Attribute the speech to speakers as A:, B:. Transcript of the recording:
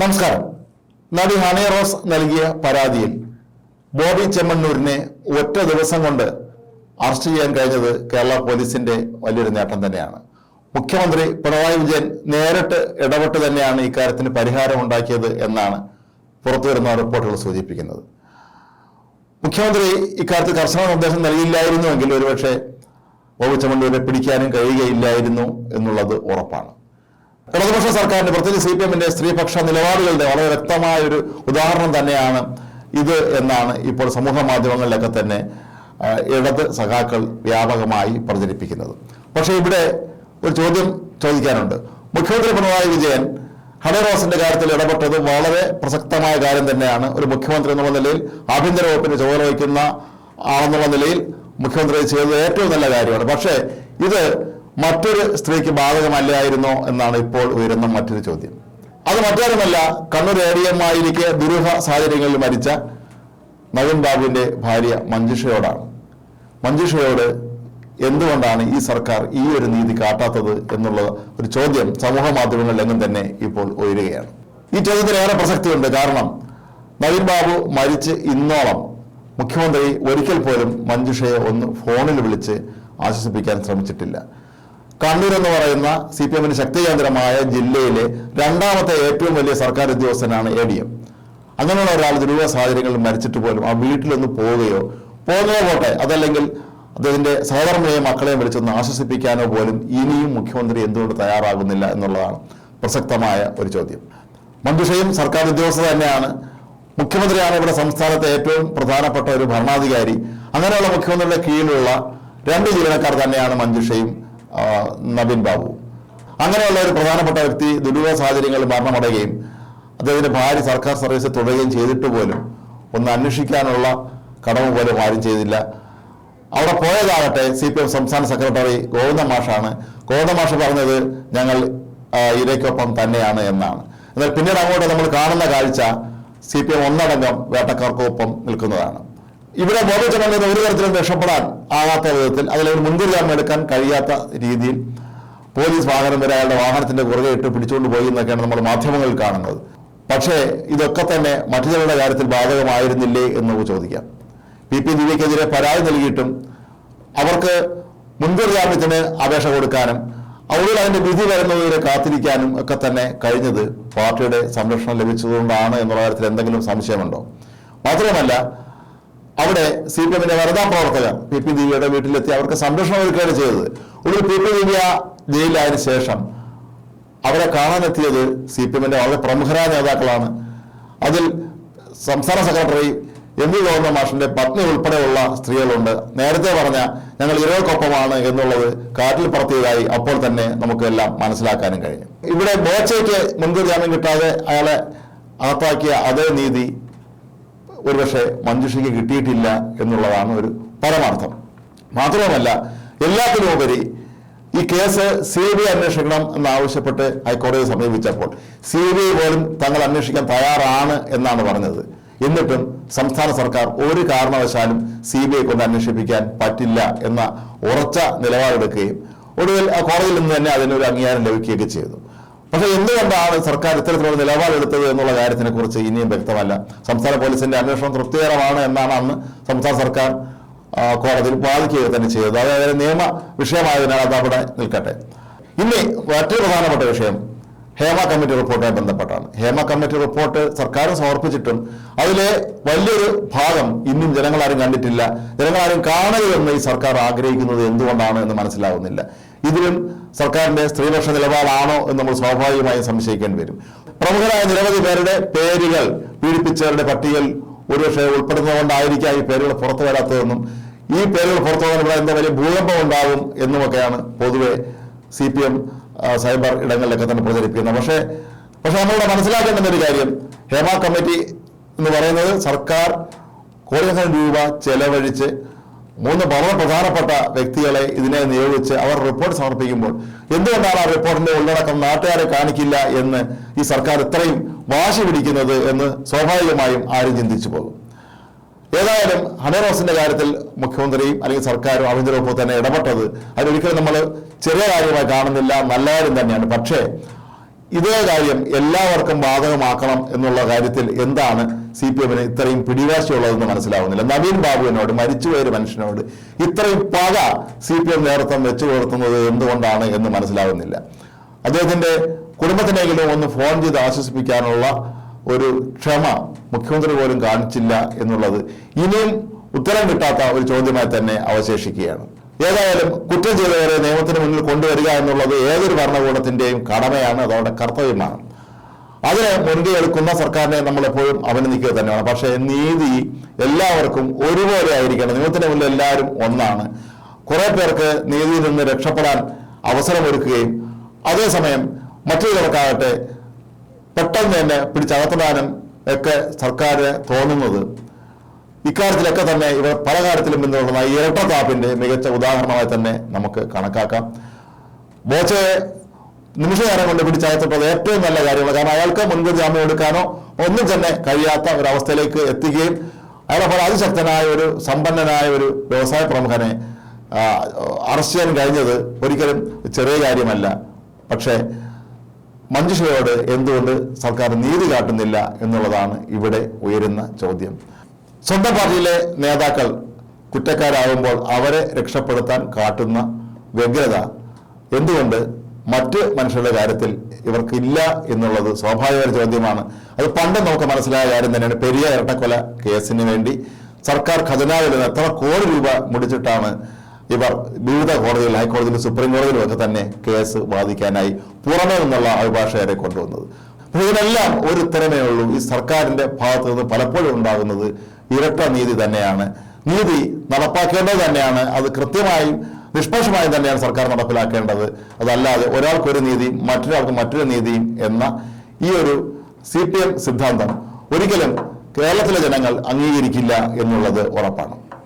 A: നമസ്കാരം. നടി ഹണി റോസ് നൽകിയ പരാതിയിൽ ബോബി ചെമ്മണ്ണൂരിനെ ഒറ്റ ദിവസം കൊണ്ട് അറസ്റ്റ് ചെയ്യാൻ കഴിഞ്ഞത് കേരള പോലീസിന്റെ വലിയൊരു നേട്ടം തന്നെയാണ്. മുഖ്യമന്ത്രി പിണറായി വിജയൻ നേരിട്ട് ഇടപെട്ട് തന്നെയാണ് ഇക്കാര്യത്തിന് പരിഹാരം ഉണ്ടാക്കിയത് എന്നാണ് പുറത്തുവരുന്ന റിപ്പോർട്ടുകൾ സൂചിപ്പിക്കുന്നത്. മുഖ്യമന്ത്രി ഇക്കാര്യത്തിൽ കർശന നിർദ്ദേശം നൽകിയില്ലായിരുന്നുവെങ്കിൽ ഒരുപക്ഷെ ബോബി ചെമ്മണ്ണൂരെ പിടിക്കാനും കഴിയുകയില്ലായിരുന്നു എന്നുള്ളത് ഉറപ്പാണ്. ഇടതുപക്ഷ സർക്കാരിന്റെ പ്രത്യേകിച്ച് സി പി എമ്മിന്റെ സ്ത്രീപക്ഷ നിലപാടുകളുടെ വളരെ വ്യക്തമായ ഒരു ഉദാഹരണം തന്നെയാണ് ഇത് എന്നാണ് ഇപ്പോൾ സമൂഹ മാധ്യമങ്ങളിലൊക്കെ തന്നെ ഇടത് സഖാക്കൾ വ്യാപകമായി പ്രചരിപ്പിക്കുന്നത്. പക്ഷേ ഇവിടെ ഒരു ചോദ്യം ചോദിക്കാനുണ്ട്. മുഖ്യമന്ത്രി പിണറായി വിജയൻ ഹണറോസിന്റെ കാര്യത്തിൽ ഇടപെട്ടത് വളരെ പ്രസക്തമായ കാര്യം തന്നെയാണ്. ഒരു മുഖ്യമന്ത്രി എന്നുള്ള നിലയിൽ ആഭ്യന്തര വകുപ്പിന് ചുമതല വഹിക്കുന്ന ആളെന്നുള്ള നിലയിൽ മുഖ്യമന്ത്രി ചെയ്തത് ഏറ്റവും നല്ല കാര്യമാണ്. പക്ഷേ ഇത് മറ്റൊരു സ്ത്രീക്ക് ബാധകമല്ലായിരുന്നോ എന്നാണ് ഇപ്പോൾ ഉയരുന്ന മറ്റൊരു ചോദ്യം. അത് മറ്റാരുമല്ല കണ്ണൂർ ഏരിയമായിരിക്കെ ദുരൂഹ സാഹചര്യങ്ങളിൽ മരിച്ച നവീൻ ബാബുവിന്റെ ഭാര്യ മഞ്ജുഷയോടാണ്. മഞ്ജുഷയോട് എന്തുകൊണ്ടാണ് ഈ സർക്കാർ ഈ ഒരു നീതി കാട്ടാത്തത് എന്നുള്ള ഒരു ചോദ്യം സമൂഹ മാധ്യമങ്ങളിലെങ്ങും തന്നെ ഇപ്പോൾ ഉയരുകയാണ്. ഈ ചോദ്യത്തിന് ഏറെ പ്രസക്തിയുണ്ട്. കാരണം നവീൻ ബാബു മരിച്ച് ഇന്നോളം മുഖ്യമന്ത്രി ഒരിക്കൽ പോലും മഞ്ജുഷയെ ഒന്ന് ഫോണിൽ വിളിച്ച് ആശ്വസിപ്പിക്കാൻ ശ്രമിച്ചിട്ടില്ല. കണ്ണൂർ എന്ന് പറയുന്ന സി പി എമ്മിന് ശക്തികേന്ദ്രമായ ജില്ലയിലെ രണ്ടാമത്തെ ഏറ്റവും വലിയ സർക്കാർ ഉദ്യോഗസ്ഥനാണ് എ ഡി എം അങ്ങനെയുള്ള ഒരാൾ ദുരൂഹ സാഹചര്യങ്ങളിൽ മരിച്ചിട്ട് പോലും ആ വീട്ടിലൊന്ന് പോവുകയോ പോകുന്നതോ പോട്ടെ അതല്ലെങ്കിൽ അദ്ദേഹത്തിന്റെ സഹോദരങ്ങളെയും മക്കളെയും വിളിച്ചൊന്ന് ആശ്വസിപ്പിക്കാനോ പോലും ഇനിയും മുഖ്യമന്ത്രി എന്തുകൊണ്ട് തയ്യാറാകുന്നില്ല എന്നുള്ളതാണ് പ്രസക്തമായ ഒരു ചോദ്യം. മന്ത്രിഷയും സർക്കാർ ഉദ്യോഗസ്ഥ തന്നെയാണ്. മുഖ്യമന്ത്രിയാണ് ഇവിടെ സംസ്ഥാനത്തെ ഏറ്റവും പ്രധാനപ്പെട്ട ഒരു ഭരണാധികാരി. അങ്ങനെയുള്ള മുഖ്യമന്ത്രിയുടെ കീഴിലുള്ള രണ്ട് ജീവനക്കാർ തന്നെയാണ് മഞ്ജുഷയും നവീൻ ബാബു. അങ്ങനെയുള്ള ഒരു പ്രധാനപ്പെട്ട വ്യക്തി ദുരൂഹ സാഹചര്യങ്ങളിൽ മരണമടയുകയും അദ്ദേഹത്തിന്റെ ഭാര്യ സർക്കാർ സർവീസ് തുടരുകയും ചെയ്തിട്ട് പോലും ഒന്ന് അന്വേഷിക്കാനുള്ള കടമ പോലും ആരും ചെയ്തില്ല. അവിടെ പോയതാകട്ടെ സി പി എം സംസ്ഥാന സെക്രട്ടറി ഗോവിന്ദ മാഷാണ്. ഗോവിന്ദ മാഷ് പറഞ്ഞത് ഞങ്ങൾ ഇരയ്ക്കൊപ്പം തന്നെയാണ് എന്നാണ്. എന്നാൽ പിന്നീട് അങ്ങോട്ട് നമ്മൾ കാണുന്ന കാഴ്ച സി പി എം ഒന്നടങ്കം വേട്ടക്കാർക്കൊപ്പം നിൽക്കുന്നതാണ്. ഇവിടെ ബോബി ചെമ്മണ്ണിന് ഒരു തരത്തിലും രക്ഷപ്പെടാൻ ആകാത്ത വിധത്തിൽ അതിൽ ഒരു മുൻകൂർ എടുക്കാൻ കഴിയാത്ത രീതിയിൽ പോലീസ് വാഹനം വരെ അയാളുടെ വാഹനത്തിന്റെ പുറകെ ഇട്ട് പിടിച്ചുകൊണ്ട് പോയി എന്നൊക്കെയാണ് നമ്മൾ മാധ്യമങ്ങളിൽ കാണുന്നത്. പക്ഷേ ഇതൊക്കെ തന്നെ മറ്റു ചിലരുടെ കാര്യത്തിൽ ബാധകമായിരുന്നില്ലേ എന്ന് ചോദിക്കാം. പി പി ദിവ്യക്കെതിരെ പരാതി നൽകിയിട്ടും അവർക്ക് മുൻകൂർ ജാമ്യത്തിന് അപേക്ഷ കൊടുക്കാനും അവരിൽ അതിന്റെ വിധി വരുന്നതുവരെ കാത്തിരിക്കാനും ഒക്കെ തന്നെ കഴിഞ്ഞത് പാർട്ടിയുടെ സംരക്ഷണം ലഭിച്ചതുകൊണ്ടാണ് എന്നുള്ള കാര്യത്തിൽ എന്തെങ്കിലും സംശയമുണ്ടോ? മാത്രമല്ല അവിടെ സി പി എമ്മിന്റെ വനിതാ പ്രവർത്തകർ പി പി ദിവ്യയുടെ വീട്ടിലെത്തി അവർക്ക് സംരക്ഷണം ഒരുക്കുകയാണ് ചെയ്തത്. ഒടുവിൽ പി പി ദിവ്യ ജയിലായതിനു ശേഷം അവരെ കാണാനെത്തിയത് സി പി എമ്മിന്റെ വളരെ പ്രമുഖരായ നേതാക്കളാണ്. അതിൽ സംസ്ഥാന സെക്രട്ടറി എം വി ഗവർണർ മാഷിന്റെ പത്നി ഉൾപ്പെടെയുള്ള സ്ത്രീകളുണ്ട്. നേരത്തെ പറഞ്ഞ ഞങ്ങൾ ഇരകൾക്കൊപ്പമാണ് എന്നുള്ളത് കാറ്റിൽ പറത്തിയതായി അപ്പോൾ തന്നെ നമുക്ക് എല്ലാം മനസ്സിലാക്കാനും കഴിഞ്ഞു. ഇവിടെ ബോച്ചയ്ക്ക് മുൻകൂർ ജാമ്യം കിട്ടാതെ അയാളെ അകത്താക്കിയ അതേ നീതി ഒരുപക്ഷെ മഞ്ജുഷയ്ക്ക് കിട്ടിയിട്ടില്ല എന്നുള്ളതാണ് ഒരു പരമാർത്ഥം. മാത്രവുമല്ല എല്ലാത്തിനുമുപരി ഈ കേസ് സി ബി ഐ അന്വേഷിക്കണം എന്നാവശ്യപ്പെട്ട് ഹൈക്കോടതിയെ സമീപിച്ചപ്പോൾ സി ബി ഐ പോലും തങ്ങൾ അന്വേഷിക്കാൻ തയ്യാറാണ് എന്നാണ് പറഞ്ഞത്. എന്നിട്ടും സംസ്ഥാന സർക്കാർ ഒരു കാരണവശാലും സി ബി ഐ കൊണ്ട് അന്വേഷിപ്പിക്കാൻ പറ്റില്ല എന്ന ഉറച്ച നിലപാടെടുക്കുകയും ഒടുവിൽ കോടതിയിൽ നിന്ന് തന്നെ അതിനൊരു അംഗീകാരം ലഭിക്കുകയൊക്കെ ചെയ്തു. പക്ഷെ എന്തുകൊണ്ടാണ് സർക്കാർ ഇത്തരത്തിലുള്ള നിലപാടെടുത്തത് എന്നുള്ള കാര്യത്തിനെ കുറിച്ച് ഇനിയും വ്യക്തമല്ല. സംസ്ഥാന പോലീസിന്റെ അന്വേഷണം തൃപ്തികരമാണ് എന്നാണ് അന്ന് സംസ്ഥാന സർക്കാർ കോടതിയിൽ വാദിക്കുക തന്നെ ചെയ്തത്. അതായത് നിയമ വിഷയമായതിനാൽ അത് അവിടെ നിൽക്കട്ടെ. ഇനി മറ്റൊരു പ്രധാനപ്പെട്ട വിഷയം. ഹേമ കമ്മിറ്റി റിപ്പോർട്ടുമായി ബന്ധപ്പെട്ടാണ്. ഹേമ കമ്മിറ്റി റിപ്പോർട്ട് സർക്കാർ സമർപ്പിച്ചിട്ടും അതിലെ വലിയൊരു ഭാഗം ഇന്നും ജനങ്ങളാരും കണ്ടിട്ടില്ല. ജനങ്ങളാരും കാണരുതെന്ന് ഈ സർക്കാർ ആഗ്രഹിക്കുന്നത് എന്തുകൊണ്ടാണ് എന്ന് മനസ്സിലാവുന്നില്ല. ഇതിലും സർക്കാരിന്റെ സ്ത്രീപക്ഷ നിലപാടാണോ എന്ന് നമ്മൾ സ്വാഭാവികമായും സംശയിക്കേണ്ടി വരും. പ്രമുഖരായ നിരവധി പേരുടെ പേരുകൾ പീഡിപ്പിച്ചവരുടെ പട്ടികയിൽ ഒരുപക്ഷെ ഉൾപ്പെടുന്നതുകൊണ്ടായിരിക്കാം ഈ പേരുകൾ പുറത്തു വരാത്തതെന്നും ഈ പേരുകൾ പുറത്തു വന്നാൽ എന്താ വലിയ ഭൂകമ്പം ഉണ്ടാകും എന്നുമൊക്കെയാണ് പൊതുവെ സി പി എം സൈബർ ഇടങ്ങളിലൊക്കെ തന്നെ പ്രചരിപ്പിക്കുന്നത്. പക്ഷേ പക്ഷെ നമ്മളിവിടെ മനസ്സിലാക്കേണ്ടുന്ന ഒരു കാര്യം ഹേമ കമ്മിറ്റി എന്ന് പറയുന്നത് സർക്കാർ കോടിക്കണക്കിന് രൂപ ചെലവഴിച്ച് മൂന്ന് വളരെ പ്രധാനപ്പെട്ട വ്യക്തികളെ ഇതിനെ നിയോഗിച്ച് അവർ റിപ്പോർട്ട് സമർപ്പിക്കുമ്പോൾ എന്തുകൊണ്ടാണ് ആ റിപ്പോർട്ടിന്റെ ഉള്ളടക്കം നാട്ടുകാരെ കാണിക്കില്ല എന്ന് ഈ സർക്കാർ ഇത്രയും വാശി പിടിക്കുന്നത് എന്ന് സ്വാഭാവികമായും ആരും ചിന്തിച്ചു പോകും. ഏതായാലും ഹണറോസിന്റെ കാര്യത്തിൽ മുഖ്യമന്ത്രിയും അല്ലെങ്കിൽ സർക്കാരും ആഭ്യന്തര വകുപ്പ് തന്നെ ഇടപെട്ടത് അതിലൊരിക്കലും നമ്മൾ ചെറിയ കാര്യമായി കാണുന്നില്ല നല്ല കാര്യം തന്നെയാണ്. പക്ഷേ ഇതേ കാര്യം എല്ലാവർക്കും ബാധകമാക്കണം എന്നുള്ള കാര്യത്തിൽ എന്താണ് സി പി എമ്മിന് ഇത്രയും പിടിവാശിയുള്ളതെന്ന് മനസ്സിലാവുന്നില്ല. നവീൻ ബാബുവിനോട് മരിച്ചുപോയൊരു മനുഷ്യനോട് ഇത്രയും പക സി പി എം നേതൃത്വം വെച്ചു പുലർത്തുന്നത് എന്തുകൊണ്ടാണ് എന്ന് മനസ്സിലാവുന്നില്ല. അദ്ദേഹത്തിന്റെ കുടുംബത്തിനെങ്കിലും ഒന്ന് ഫോൺ ചെയ്ത് ആശ്വസിപ്പിക്കാനുള്ള ഒരു ക്ഷമ മുഖ്യമന്ത്രി പോലും കാണിച്ചില്ല എന്നുള്ളത് ഇനിയും ഉത്തരം കിട്ടാത്ത ഒരു ചോദ്യമായി തന്നെ അവശേഷിക്കുകയാണ്. ഏതായാലും കുറ്റം ചെയ്തവരെ നിയമത്തിന് മുന്നിൽ കൊണ്ടുവരിക എന്നുള്ളത് ഏതൊരു ഭരണകൂടത്തിന്റെയും കടമയാണ്. അതവരുടെ കർത്തവ്യമാണ് അതിന് മുൻകൈ എടുക്കുന്ന സർക്കാരിനെ നമ്മൾ എപ്പോഴും അഭിനന്ദിക്കുക തന്നെയാണ്. പക്ഷേ നീതി എല്ലാവർക്കും ഒരുപോലെ ആയിരിക്കണം. നിയമത്തിന് മുന്നിൽ എല്ലാവരും ഒന്നാണ്. കുറെ പേർക്ക് നീതിയിൽ നിന്ന് രക്ഷപ്പെടാൻ അവസരമൊരുക്കുകയും അതേസമയം മറ്റു ചിലർക്കാകട്ടെ പെട്ടെന്ന് തന്നെ പിടിച്ചകത്തിടാനും ഒക്കെ സർക്കാർ തോന്നുന്നത് ഇക്കാര്യത്തിലൊക്കെ തന്നെ ഇവർ പല കാര്യത്തിലും പിന്തുടർന്ന ഈ ഇരട്ടത്താപ്പിന്റെ മികച്ച ഉദാഹരണമായി തന്നെ നമുക്ക് കണക്കാക്കാം. ബോച്ചയെ നിമിഷകാരം കൊണ്ട് പിടിച്ചയച്ചപ്പോൾ ഏറ്റവും നല്ല കാര്യമാണ്. കാരണം അയാൾക്ക് മുൻപ് ജാമ്യം എടുക്കാനോ ഒന്നും തന്നെ കഴിയാത്ത ഒരവസ്ഥയിലേക്ക് എത്തുകയും അയാളെ പോലെ അതിശക്തനായ ഒരു സമ്പന്നനായ ഒരു വ്യവസായ പ്രമുഖനെ അറസ്റ്റ് ചെയ്യാൻ കഴിഞ്ഞത് ഒരിക്കലും ചെറിയ കാര്യമല്ല. പക്ഷേ മഞ്ജുഷയോട് എന്തുകൊണ്ട് സർക്കാർ നീതി കാട്ടുന്നില്ല എന്നുള്ളതാണ് ഇവിടെ ഉയരുന്ന ചോദ്യം. സ്വന്തം പാർട്ടിയിലെ നേതാക്കൾ കുറ്റക്കാരാകുമ്പോൾ അവരെ രക്ഷപ്പെടുത്താൻ കാട്ടുന്ന വ്യഗ്രത എന്തുകൊണ്ട് മറ്റ് മനുഷ്യരുടെ കാര്യത്തിൽ ഇവർക്കില്ല എന്നുള്ളത് സ്വാഭാവിക ചോദ്യമാണ്. അത് പണ്ട് നമുക്ക് മനസ്സിലായ കാര്യം തന്നെയാണ്. പെരിയ ഇരട്ടക്കൊല കേസിന് വേണ്ടി സർക്കാർ ഖജനാവിൽ നിന്ന് എത്ര കോടി രൂപ മുടിച്ചിട്ടാണ് ഇവർ വിവിധ കോടതികൾ ഹൈക്കോടതിയിൽ സുപ്രീം കോടതിയിലും ഒക്കെ തന്നെ കേസ് വാദിക്കാനായി പുറമേ നിന്നുള്ള അഭിഭാഷകരെ കൊണ്ടുവന്നത്. ഇതിനെല്ലാം ഒരു ഉത്തരമേ ഉള്ളൂ. ഈ സർക്കാരിന്റെ ഭാഗത്ത് നിന്ന് പലപ്പോഴും ഉണ്ടാകുന്നത് ഇരട്ട നീതി തന്നെയാണ്. നീതി നടപ്പാക്കേണ്ടത് തന്നെയാണ്. അത് കൃത്യമായും നിഷ്പക്ഷമായും തന്നെയാണ് സർക്കാർ നടപ്പിലാക്കേണ്ടത്. അതല്ലാതെ ഒരാൾക്കൊരു നീതിയും മറ്റൊരാൾക്ക് മറ്റൊരു നീതിയും എന്ന ഈ ഒരു സി സിദ്ധാന്തം ഒരിക്കലും കേരളത്തിലെ ജനങ്ങൾ അംഗീകരിക്കില്ല എന്നുള്ളത് ഉറപ്പാണ്.